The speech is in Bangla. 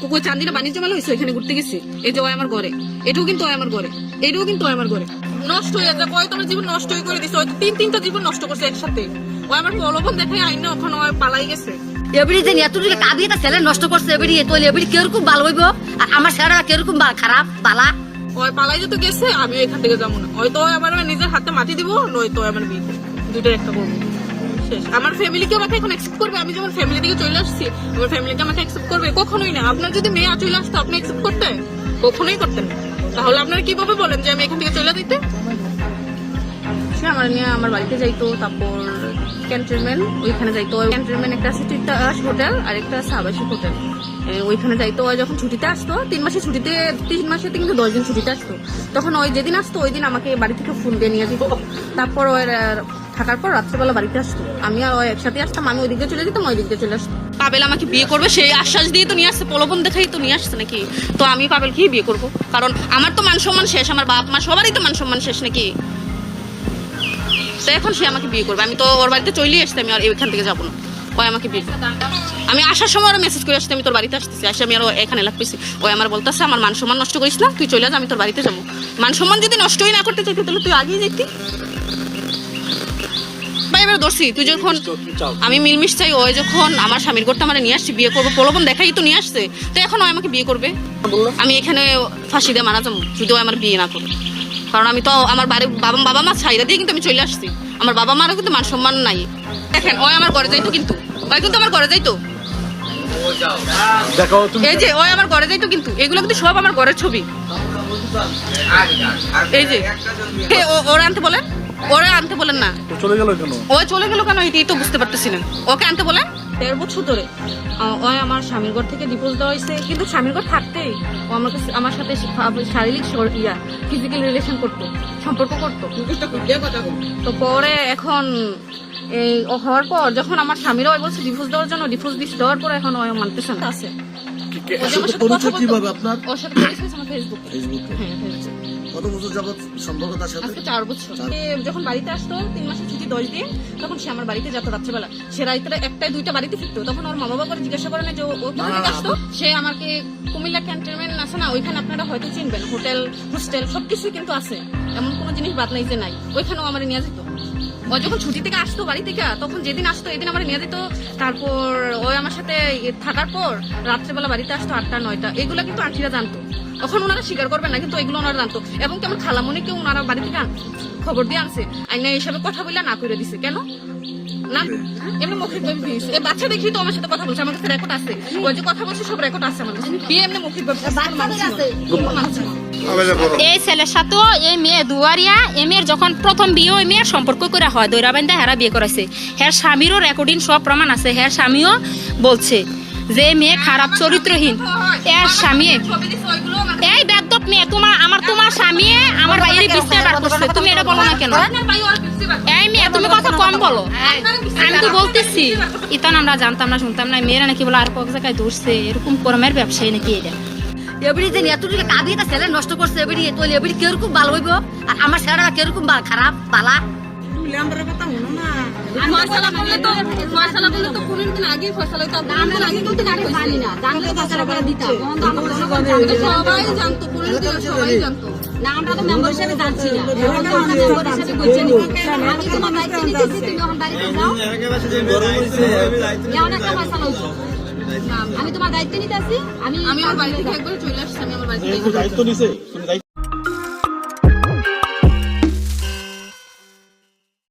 কুকুর চান্দিনা বাণিজ্য মেলা হয়েছে ওইখানে ঘুরতে গেছি। এই যে ওই আমার ঘরে। এটাও কিন্তু ওই আমার ঘরে। এটাও কিন্তু ওই আমার ঘরে। নষ্ট হয়ে যাবে ওই তোমার জীবন নষ্ট করে দিছে ওই তিন তিনটা জীবন নষ্ট করছে একসাথে। ওই আমার প্রলোভন দেখে আইনে ওখানে ওই পালাই গেছে। এবারে যে এতটুকু কাবিয়ে তা ছেলে নষ্ট করছে এবারে তো এবারে কীরকম ভালো হইব? আর আমার ছেলেটা কীরকম খারাপ বালা? ওই পালাই যেতে গেছে আমি এখান থেকে যাব না। হয়তো আমার নিজের হাতে মাটি দিব নয়তো আমার বিয়ে। দুইটার একটা করব। আমার ফ্যামিলিকে আমাকে এখন অ্যাকসেপ্ট করবে। আমি যেমন ফ্যামিলি থেকে চলে আসছি আমার ফ্যামিলিকে আমাকে অ্যাকসেপ্ট করবে। কখনোই না। আপনার যদি মেয়ে চলে আসতো আপনি অ্যাকসেপ্ট করতেন কখনোই করতেন তাহলে আপনারা কীভাবে বলেন যে আমি এখান থেকে চলে দিতে সে আমার নিয়ে আমার বাড়িতে যাইতো তারপর ক্যান্টনমেন্ট ওইখানে যাইতো। ক্যান্টনমেন্ট একটা আছে তিতাস হোটেল আর একটা আছে আবাসিক হোটেল। ওইখানে যাইতো। ওই যখন ছুটিতে আসতো তিন মাসে ছুটিতে তিন মাসে কিন্তু দশ দিন ছুটিতে আসতো। তখন ওই যেদিন আসতো ওই দিন আমাকে বাড়ি থেকে ফোন দিয়ে নিয়ে যেত। তারপর আহ, থাকার পর রাত্রেবেলা বাড়িতে আসতো। আমি আর ওই একসাথে আসতাম, আমি ওইদিকে চলে যেতাম ওই দিকে চলে আসতাম পাবেল আমাকে বিয়ে করবে, সেই আশ্বাস দিয়ে তো নিয়ে আসছে, প্রলোভন দেখাই তো নিয়ে আসছে নাকি? তো আমি পাবেলকেই বিয়ে করব। কারণ আমার তো মান সম্মান শেষ, আমার বাপ মা সবারই তো মান সম্মান শেষ নাকি? তো এখন সে আমাকে বিয়ে করবে। আমি তো ওর বাড়িতে চলেই আসছি, আমি আর এখান থেকে যাব না। ওই আমাকে বিয়ে। আমি আসার সময় ওরা মেসেজ করে আসতে আমি তোর বাড়িতে আসতেছি, আসে আমি আর ও এখানে লাগতেছি ওই আমার বলতেছে, আমার মান সম্মান নষ্ট করিস না, তুই চলে যা, আমি তোর বাড়িতে যাব। মান সম্মান যদি নষ্টই না করতে চাইতি, তাহলে তুই আগেই যেতি। ভাই এবার তুই যখন আমি মিলমিশ চাই ওই যখন আমার স্বামীর ঘরটা আমার নিয়ে আসছি বিয়ে করব প্রলোভন দেখাই তো নিয়ে আসছে তো এখন ও আমাকে বিয়ে করবে? আমি এখানে ফাঁসি দিয়ে মারা যাব যদি ও আমার বিয়ে না করবে কারণ আমি তো আমার বাড়ি বাবা বাবা মা ছাইরা দিয়ে কিন্তু আমি চলে আসছি। আমার বাবা মারও কিন্তু মান সম্মান নাই। দেখেন ওই আমার ঘরে যাইতো কিন্তু ওই কিন্তু আমার ঘরে যাইতো। এই যে ওই আমার ঘরে যাইতো কিন্তু এগুলো কিন্তু সব আমার ঘরের ছবি। এই যে ও- ওরা আনতে বলেন। ওরা আনতে বলেন না। তো চলে গেল কেন? ও চলে গেল কেন? এটাই তো বুঝতে পারতেছি না ওকে আনতে বলেন। দেড় বছর ধরে ও আমার স্বামীর ঘর থেকে ডিভোর্স দেওয়া হয়েছে কিন্তু স্বামীর ঘর থাকতেই ও আমার কাছে আমার সাথে শারীরিক ইয়া ফিজিক্যাল রিলেশন করতো সম্পর্ক করতো। তো পরে এখন এই হওয়ার পর যখন আমার স্বামীরা ওই বলছে ডিভোর্স দেওয়ার জন্য ডিভোর্স দিস দেওয়ার পর এখন ও মানতেছে না। আছে। কি- কে- ও যে আমার সাথে পরিচয় কীভাবে আপনার? ওর সাথে পরিচয় হয়েছে আমার ফেসবুকে ফেসবুকে হ্যাঁ ফেসবুকে কত বছর যাবত সম্পর্ক তার সাথে? আজকে চার বছর। যখন বাড়িতে আসতো তিন মাসের ছুটি দশ দিন তখন সে আমার বাড়িতে যেত রাত্রেবেলা। সে রাত্রে একটাই দুইটা বাড়িতে ফিরতো। তখন ওর মা বাবা করে জিজ্ঞাসা করে না যে ও ও কোথা থেকে আসতো? সে আমাকে কুমিল্লা ক্যান্টনমেন্ট আছে না? ওইখানে আপনারা হয়তো চিনবেন। হোটেল হোস্টেল সবকিছুই কিন্তু আছে। এমন কোনো জিনিস বাদ নাই যে নাই। ওইখানেও আমার নিয়ে যেত। ও যখন ছুটি থেকে আসতো বাড়ি থেকে তখন যেদিন আসতো এদিন আমার নিয়ে যেত তারপর ওই আমার সাথে থাকার পর রাত্রেবেলা বাড়িতে আসতো আটটা নয়টা। এগুলো কিন্তু আন্টিরা জানতো। তখন ওনারা স্বীকার করবেন না কিন্তু এগুলো ওনারা জানতো। এবং কেমন খালামণিকে ওনারা বাড়ি থেকে খবর দিয়ে আনছে। আইনা হিসাবে কথা বললে না করে দিছে। কেন? না? এমনি মৌখিক ভাবে দিয়েছে। এই বাচ্চা দেখি তো আমার সাথে কথা বলছে আমার কাছে রেকর্ড আছে। ওই যে কথা বলছে সব রেকর্ড আছে আমার কাছে। বিয়ে এমনি ভাবে আছে। এই ছেলের প্রথম সম্পর্ক হেরা বিয়ে করেছে যে মেয়ে খারাপ চরিত্রহীন। এর স্বামী এই মেয়ে তোমার আমার তোমার স্বামী, আমার বাইরে বিস্তে বার করছে। তুমি এটা বলো না কেন। এই মেয়ে, তুমি কথা কম বলো। আমি তো বলতেছি, ইতান আমরা জানতাম না, শুনতাম না মেয়েরা নাকি বলে আর কক জায়গায় ধরছে, এরকম কর্মের ব্যবসায়ী নাকি এটা? এবারে যে এতটুকু কাবিয়ে তা ছেলে নষ্ট করছে এবারে তো এবারে কীরকম ভালো হইব? আর আমার ছেলেটা কীরকম খারাপ সবাই জানতো। আমি তোমার দায়িত্ব ফয়সালা হইছে আমি আমি আমি আমার বাড়িতে থাকব চলে আসছি আমি আমার বাড়িতে দায়িত্ব নিছে?